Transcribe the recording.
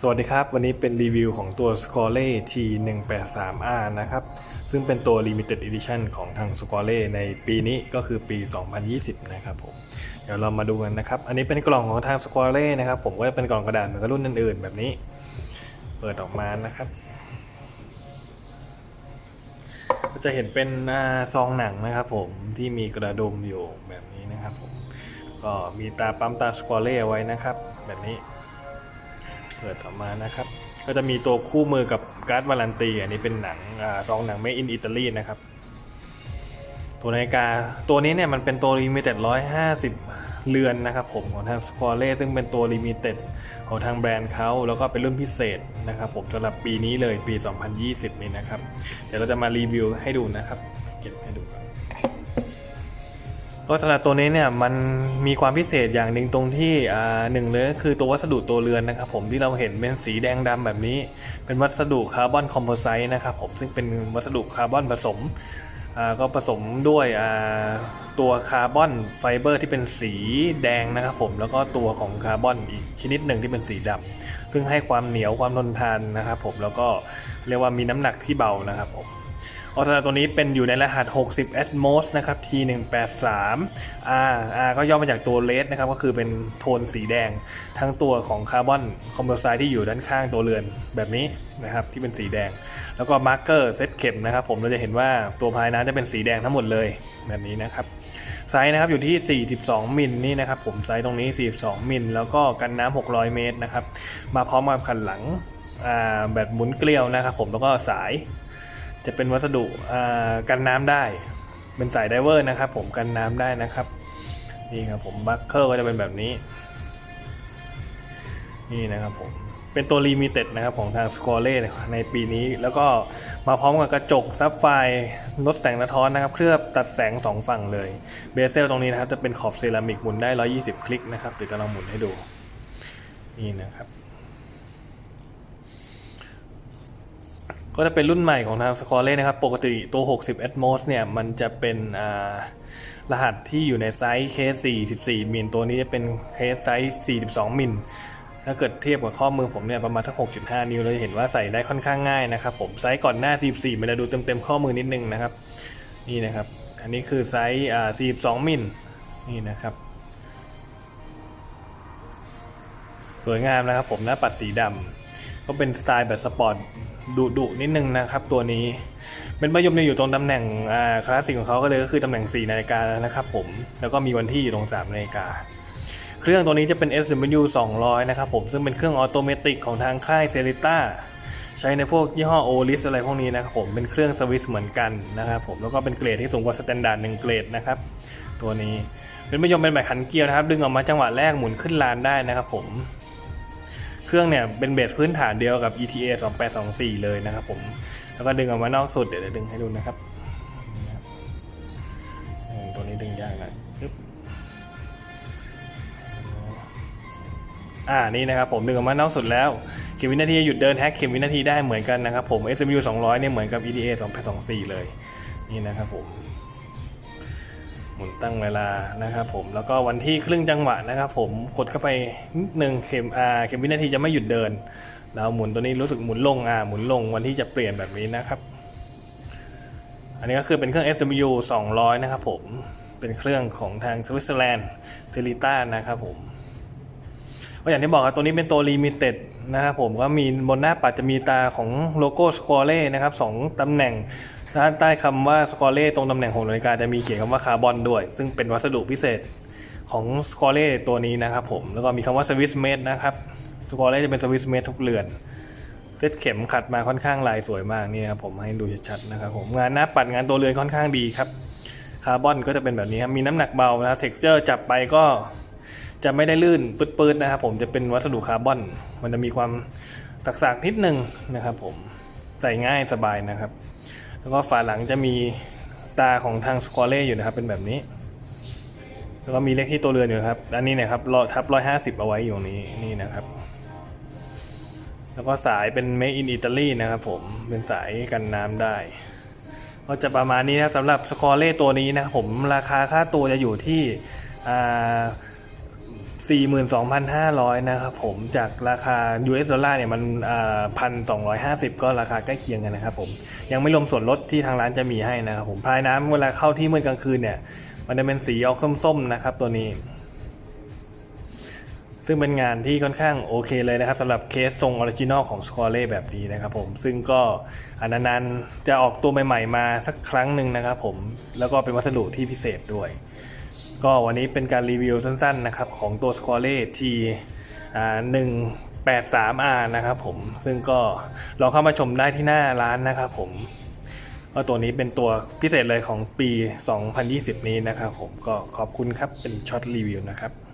สวัสดีครับ วันนี้เป็นรีวิวของตัว s c o r e T183R นะครับ ซึ่งเป็นตัว Limited Edition ของทาง s c o r e ในปีนี้ก็คือปี 2020 นะครับผม เดี๋ยวเรามาดูกันนะครับ อันนี้เป็นกล่องของทาง s c o r e นะครับ ผมก็จะเป็นกล่องกระดาษเหมือนกับรุ่นอื่นๆ แบบนี้ เปิดออกมานะครับ ก็จะเห็นเป็นซองหนังนะครับผมที่มีกระดุมอยู่แบบนี้นะครับผม ก็มีตาปั๊มตาสกอเล่ไว้นะครับ แบบนี้ เปิดออกมานะครับ ก็จะมีตัวคู่มือกับการ์ดวารันตี อันนี้เป็นหนังอาซองหนัง Made in Italy นะครับ ตัวนาฬิกาตัวนี้เนี่ยมันเป็นตัว Limited 150เรือนนะครับผมของทาง s q u a r e ซึ่งเป็นตัว Limited ของทางแบรนด์เขาแล้วก็เป็นรุ่นพิเศษนะครับผมสำหรับปีนี้เลยปี 2020 นี้นะครับ เดี๋ยวเราจะมารีวิวให้ดูนะครับ เก็บให้ดู ก็สำหรับตัวนี้เนี่ยมันมีความพิเศษอย่างหนึ่งตรงที่หนึ่งเลยก็คือตัววัสดุตัวเรือนนะครับผมที่เราเห็นเป็นสีแดงดำแบบนี้ เป็นวัสดุคาร์บอนคอมโพไซต์นะครับผมซึ่งเป็นวัสดุคาร์บอนผสมก็ผสมด้วยตัวคาร์บอนไฟเบอร์ที่เป็นสีแดงนะครับผมแล้วก็ตัวของคาร์บอนอีกชนิดหนึ่งที่เป็นสีดำซึ่งให้ความเหนียวความทนทานนะครับผมแล้วก็เรียกว่ามีน้ำหนักที่เบานะครับผม ออโตาตัวนี้เป็นอยู่ในรหัส 60 Atmos นะครับ T183 R R ก็ย่อมาจากตัวเลสนะครับ ก็คือเป็นโทนสีแดง ทั้งตัวของคาร์บอนคอมโพไซต์ที่อยู่ด้านข้างตัวเรือนแบบนี้นะครับ ที่เป็นสีแดง แล้วก็มาร์กเกอร์เซตเข็มนะครับ ผมเราจะเห็นว่าตัวภายในจะเป็นสีแดงทั้งหมดเลยแบบนี้นะครับไซส์นะครับอยู่ที่ 42 มิลนี่นะครับผมไซส์ตรงนี้ 42 มิลแล้วก็กันน้ำ600 เมตรนะครับ มาพร้อมกับขันหลังแบบหมุนเกลียวนะครับผมแล้วก็สาย จะเป็นวัสดุกันน้ำได้ เป็นสายไดเวอร์นะครับ ผมกันน้ำได้นะครับนี่ครับผมบัคเกอร์ก็จะเป็นแบบนี้ นี่นะครับผมเป็นตัวลิมิเต็ดนะครับของทางสกอร์เล่ในปีนี้ แล้วก็มาพร้อมกับกระจกซับไฟลดแสงสะท้อนนะครับ เคลือบตัดแสงสองฝั่งเลยเบเซลตรงนี้นะครับจะเป็นขอบเซรามิกหมุนได้ 120 คลิกนะครับเดี๋ยวจะลองหมุนให้ดูนี่นะครับ ก็จะเป็นรุ่นใหม่ของทาง s c o r e นะครับ ปกติตัว 60 Atmos เนี่ย มันจะเป็นรหัสที่อยู่ในไซส์เคส44 มิล ตัวนี้จะเป็นเคสไซส์ 42 มิล ถ้าเกิดเทียบกับข้อมือผมเนี่ย ประมาณทั้ง6.5 นิ้วเราจะเห็นว่าใส่ได้ค่อนข้างง่ายนะครับผม ไซส์ก่อนหน้า 44 มันจะดูเต็มๆข้อมือนิดนึงนะครับ นี่นะครับ อันนี้คือไซส์อ่า42 มิล นี่นะครับ สวยงามนะครับผมหน้าปัดสีดำก็เป็นสไตล์แบบสปอร์ต ดุดุนิดนึงนะครับตัวนี้เป็นประยมเนี่ยอยู่ตรงตำแหน่งคลาสสิกของเขาก็เลยก็คือตำแหน่ง 4 นาฬิกานะครับผม แล้วก็มีวันที่อยู่ตรง 3 นาฬิกา เครื่องตัวนี้จะเป็น SMU 200 นะครับผม ซึ่งเป็นเครื่องออโตเมติกของทางค่ายเซริต้าใช้ในพวกยี่ห้อโอลิสอะไรพวกนี้นะครับผม เป็นเครื่องสวิสเหมือนกันนะครับผม แล้วก็เป็นเกรดที่สูงกว่าสแตนดาร์ดหนึ่งเกรดนะครับตัวนี้ เป็นประยมเป็นแบบขันเกียร์นะครับ ดึงออกมาจังหวะแรกหมุนขึ้นลานได้นะครับผม เครื่องเนี่ยเป็นเบสพื้นฐานเดียวกับ ETA 2824 เลยนะครับผม แล้วก็ดึงออกมานอกสุดเดี๋ยวจะดึงให้ดูนะครับ ตัวนี้ดึงยากน่อยปึ๊บอ่า นี่นะครับผมดึงออกมานอกสุดแล้ว เข็มวินาทีหยุดเดินแฮกเข็มวินาทีได้เหมือนกันนะครับผม SMU 200เนี่ยเหมือนกับ ETA 2824 เลย นี่นะครับผม หมุนตั้งเวลานะครับผมแล้วก็วันที่ครึ่งจังหวะนะครับ ผมกดเข้าไปนิดนึงเข็มอ่าเข็มวินาทีจะไม่หยุดเดินแล้วหมุนตัวนี้รู้สึกหมุนลงอ่าหมุนลงวันที่จะเปลี่ยนแบบนี้นะครับ อันนี้ก็คือเป็นเครื่อง SMU 200 นะครับผมเป็นเครื่องของทางสวิตเซอร์แลนด์เทลิต้านะครับผมก็อย่างที่บอกครับตัวนี้เป็นตัวลิมิเต็ดนะครับผมก็มีบนหน้าปัดจะมีตาของโลโก้สกอเล่นะครับสองตำแหน่ง ด้านใต้คำว่าสกอเล่ตรงตำแหน่งของนาฬิกาจะมีเขียนคำว่าคาร์บอนด้วย ซึ่งเป็นวัสดุพิเศษของสกอเล่ตัวนี้นะครับผม แล้วก็มีคำว่าสวิสเมดนะครับสกอเล่จะเป็นสวิสเมดทุกเรือนเซตเข็มขัดมาค่อนข้างลายสวยมากนี่ครับผมให้ดูชัดๆนะครับผมงานหน้าปัดงานตัวเรือนค่อนข้างดีครับคาร์บอนก็จะเป็นแบบนี้ครับมีน้ำหนักเบานะครับเท็กเจอร์จับไปก็จะไม่ได้ลื่นปื๊ดๆนะครับผมจะเป็นวัสดุคาร์บอน มันจะมีความตักๆนิดนึงนะครับผมใส่ง่ายสบายนะครับ แล้วก็ฝาหลังจะมีตาของทางสควอเล่อยู่นะครับ เป็นแบบนี้ แล้วก็มีเลขที่ตัวเรือนอยู่ครับ อันนี้นะครับรอทับร้อยห้าสิบเอาไว้อยู่ตรงนี้นี่นะครับ แล้วก็สายเป็น made in Italy นะครับผม เป็นสายกันน้ำได้ ก็จะประมาณนี้นะครับสำหรับสคอเล่ตัวนี้นะครับผม ราคาค่าตัวจะอยู่ที่อ่า 42,500 นะครับผมจากราคา US ดอลลาร์เนี่ยมันพันสองก็ราคาใกล้เคียงกันนะครับผมยังไม่รวมส่วนลดที่ทางร้านจะมีให้นะครับผมพายน้ำเวลาเข้าที่มืดกลางคืนเนี่ยมันจะเป็นสีออกส้มๆนะครับตัวนี้ ซึ่งเป็นงานที่ค่อนข้างโอเคเลยนะครับสำหรับเคสทรงออริจินอลของสคอเล่แบบนี้นะครับผมซึ่งก็อนนานๆจะออกตัวใหม่ ๆ มาสักครั้งหนึ่งนะครับผมแล้วก็เป็นวัสดุที่พิเศษด้วย ก็วันนี้เป็นการรีวิวสั้นๆนะครับของตัว s q u a l e T อ่า 183R นะครับผม ซึ่งก็ลองเข้ามาชมได้ที่หน้าร้านนะครับผมก็ตัวนี้เป็นตัวพิเศษเลยของปี 2020 นี้นะครับผมก็ขอบคุณครับเป็นช็อตรีวิวนะครับ